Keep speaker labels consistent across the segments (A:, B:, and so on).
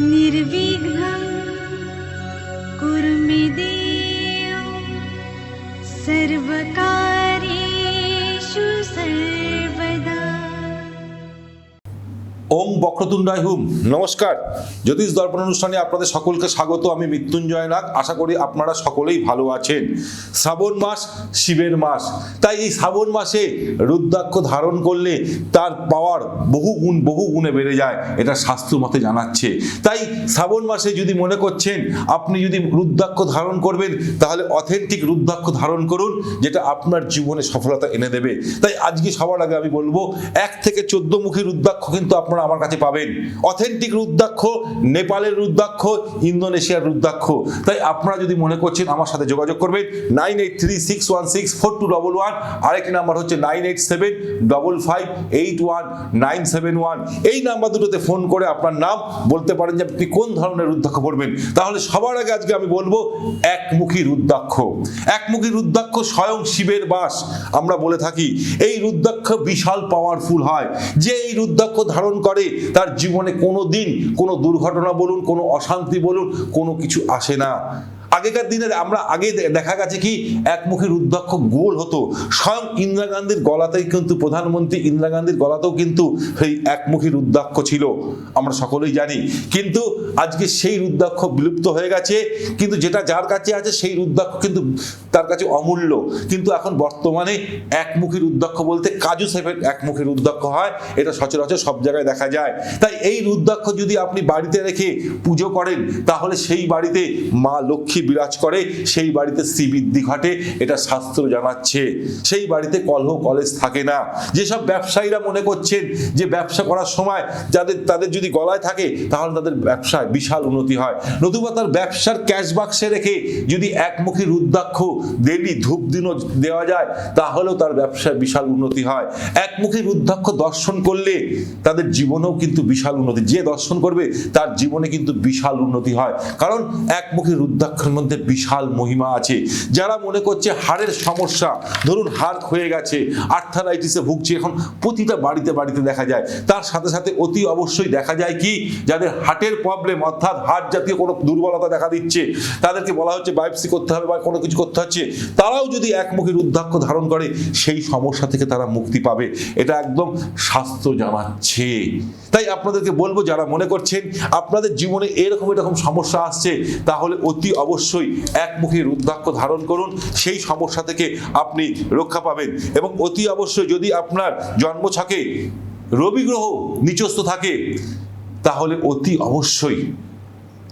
A: निर्विघ्नं कुरु मे देव सर्वकार्येषु सर्वदा
B: ওম বক্রতুণ্ডায় হুম। নমস্কার। জ্যোতিষ দর্পণ অনুষ্ঠানে আপনাদের সকলকে স্বাগত আমি মৃত্যুঞ্জয় নাগ। আশা করি আপনারা সকলেই ভালো আছেন। শ্রাবণ মাস শিবের মাস। তাই এই শ্রাবণ মাসে রুদ্রাক্ষ ধারণ করলে তার পাওয়ার বহু গুণ বহু গুণে বেড়ে যায় এটা শাস্ত্র মতে জানাচ্ছে। তাই শ্রাবণ মাসে যদি মনে করছেন আপনি যদি রুদ্রাক্ষ ধারণ করবেন তাহলে অথেন্টিক রুদ্রাক্ষ ধারণ করুন যেটা আপনার জীবনে সফলতা এনে দেবে। তাই আজকে সবার আগে আমি বলব এক থেকে চোদ্দ মুখী রুদ্রাক্ষ কিন্তু আপনারা আমার কাছে পাবেন। অথেন্টিক রুদ্রাক্ষ, নেপালের রুদ্রাক্ষ, ইন্দোনেশিয়ার রুদ্রাক্ষ। তাই আপনারা যদি মনে করছেন আমার সাথে যোগাযোগ করবেন, nine eight three six one six four two double one. আরেকটি নাম্বার হচ্ছে nine eight seven double five eight one nine seven one. এই নাম্বার দুটোতে ফোন করে আপনার নাম বলতে পারেন যে আপনি কোন ধরনের রুদ্রাক্ষ পড়বেন। তাহলে সবার আগে আজকে আমি বলব, একমুখী রুদ্রাক্ষ। একমুখী রুদ্রাক্ষ স্বয়ং শিবের বাস। আমরা বলে থাকি, এই রুদ্রাক্ষ বিশাল পাওয়ারফুল হয়। যে এই রুদ্রাক্ষ ধারণ করে, তার জীবনে কোনো দিন কোনো দুর্ঘটনা বলুন, কোনো অশান্তি বলুন, কোনো কিছু আসে না। আগেকার দিনে আমরা আগে দেখা গেছে কি, একমুখী রুদ্রাক্ষ গোল হতো। স্বয়ং ইন্দিরা গান্ধীর গলাতেই কিন্তু, প্রধানমন্ত্রী ইন্দিরা গান্ধীর গলাতেও কিন্তু সেই একমুখী রুদ্রাক্ষ ছিল। আমরা সকলেই জানি। কিন্তু আজকে সেই রুদ্রাক্ষ বিলুপ্ত হয়ে গেছে। কিন্তু যেটা যার কাছে আছে, সেই রুদ্রাক্ষ কিন্তু তার কাছে অমূল্য। কিন্তু এখন বর্তমানে একমুখী রুদ্রাক্ষ বলতে কাজু সেফের একমুখী রুদ্রাক্ষ হয়। এটা সচরাচর সব জায়গায় দেখা যায়। তাই এই রুদ্রাক্ষ যদি আপনি বাড়িতে রেখে পুজো করেন, তাহলে সেই বাড়িতে মা লক্ষ্মী বিরাজ করে, সেই বাড়িতে শ্রীবৃদ্ধি ঘটে, এটা শাস্ত্র জানাচ্ছে। সেই বাড়িতে কলহ কলেজ থাকে না। যেসব ব্যবসায়ীরা মনে করছেন যে ব্যবসা করার সময় যাদের, তাদের যদি গলায় থাকে, তাহলে তাদের ব্যবসায় বিশাল উন্নতি হয়। নতুবা তার ব্যবসার ক্যাশ বাক্সে রেখে যদি একমুখী রুদ্রাক্ষ ডেলি ধূপ দিনও দেওয়া যায়, তাহলেও তার ব্যবসায় বিশাল উন্নতি হয়। একমুখী রুদ্রাক্ষ দর্শন করলে তাদের জীবনেও কিন্তু বিশাল উন্নতি। যে দর্শন করবে, তার জীবনে কিন্তু বিশাল উন্নতি হয়। কারণ একমুখী রুদ্রাক্ষের মধ্যে বিশাল মহিমা আছে। যারা মনে করছে হাড়ের সমস্যা, ধরুন হাড় ক্ষয়ে গেছে আর্থারাইটিসে ভুগছে, এখন প্রতিটা বাড়িতে বাড়িতে দেখা যায়। তার সাথে সাথে অতি অবশ্যই দেখা যায় কি, যাদের হার্টের প্রবলেম অর্থাৎ হার্ট জাতীয় কোনো দুর্বলতা দেখা দিচ্ছে, তাদেরকে বলা হচ্ছে বায়োপসি করতে হবে বা কোনো কিছু করতে হচ্ছে, তারাও যদি একমুখী রুদ্রাক্ষ ধারণ করে, সেই সমস্যা থেকে তারা মুক্তি পাবে। এটা একদম শাস্ত্র জানাচ্ছে। তাই আপনাদেরকে বলব, যারা মনে করছেন আপনাদের জীবনে এরকম এরকম সমস্যা আসছে, তাহলে অতি অবশ্যই একমুখী রুদ্রাক্ষ ধারণ করুন। সেই সমস্যা থেকে আপনি রক্ষা পাবেন এবং অতি অবশ্যই যদি আপনার জন্মছকে রবি গ্রহ নিচস্থ থাকে, তাহলে অতি অবশ্যই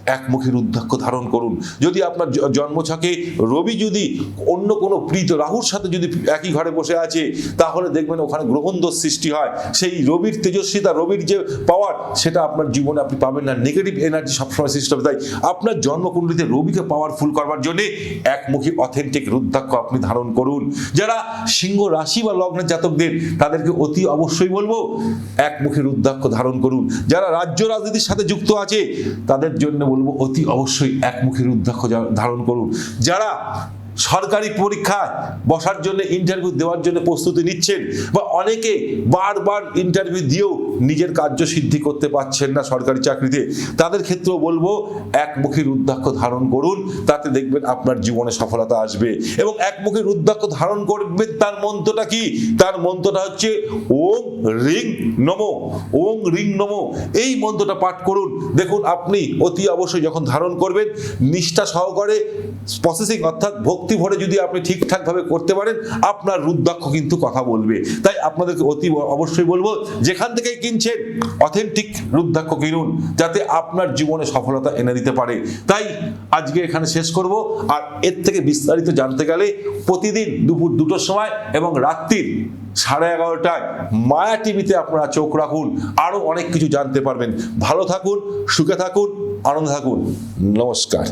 B: একমুখী রুদ্রাক্ষ ধারণ করুন। যদি আপনার জ- জন্মছকে রবি যদি অন্য কোনো প্রীত রাহুর সাথে যদি একই ঘরে বসে আছে, তাহলে দেখবেন ওখানে গ্রহণদোষ সৃষ্টি হয়। সেই রবির তেজস্বিতা রবির যে পাওয়ার সেটা আপনার জীবনে আপনি পাবেন না। নেগেটিভ এনার্জি সবসময় সৃষ্টি হবে। তাই আপনার জন্মকুণ্ডলিতে রবিকে পাওয়ারফুল করবার জন্য একমুখী অথেন্টিক রুদ্রাক্ষ আপনি ধারণ করুন। যারা সিংহ রাশি বা লগ্নের জাতকদের, তাদেরকে অতি অবশ্যই বলব, একমুখী রুদ্রাক্ষ ধারণ করুন। যারা রাজ্য রাজনীতির সাথে যুক্ত আছে, তাদের জন্য বলব অতি অবশ্যই একমুখী রুদ্রাক্ষ ধারণ করুন। যারা সরকারি পরীক্ষায় বসার জন্য ইন্টারভিউ দেওয়ার জন্য প্রস্তুতি নিচ্ছেন বা অনেকে বারবার ইন্টারভিউ দিয়েও নিজের কার্য সিদ্ধি করতে পারছেন না সরকারি চাকরিতে, তাদের ক্ষেত্রেও বলব একমুখী রুদ্রাক্ষ ধারণ করুন, তাতে দেখবেন আপনার জীবনে সফলতা আসবে। এবং একমুখী রুদ্রাক্ষ ধারণ করবেন, তার মন্ত্রটা কি? তার মন্ত্রটা হচ্ছে ওম রিং নমো, ওম রিং নমো। এই মন্ত্রটা পাঠ করুন। দেখুন, আপনি অতি অবশ্যই যখন ধারণ করবেন, নিষ্ঠা সহকারে প্রসেসিং অর্থাৎ ভক্তি ভরে যদি আপনি ঠিকঠাকভাবে করতে পারেন, আপনার রুদ্রাক্ষ কিন্তু কথা বলবে। তাই আপনাদেরকে অতি অবশ্যই বলব, যেখান থেকে কিনছেন অথেন্টিক রুদ্রাক্ষ কিনুন, যাতে আপনার জীবনে সফলতা এনে দিতে পারে। তাই আজকে এখানে শেষ করব, আর এর থেকে বিস্তারিত জানতে গেলে প্রতিদিন দুপুর দুটোর সময় এবং রাত্রির সাড়ে এগারোটায় মায়া টিভিতে আপনারা চোখ রাখুন আরও অনেক কিছু জানতে পারবেন। ভালো থাকুন, সুখে থাকুন, আনন্দ থাকুন। নমস্কার।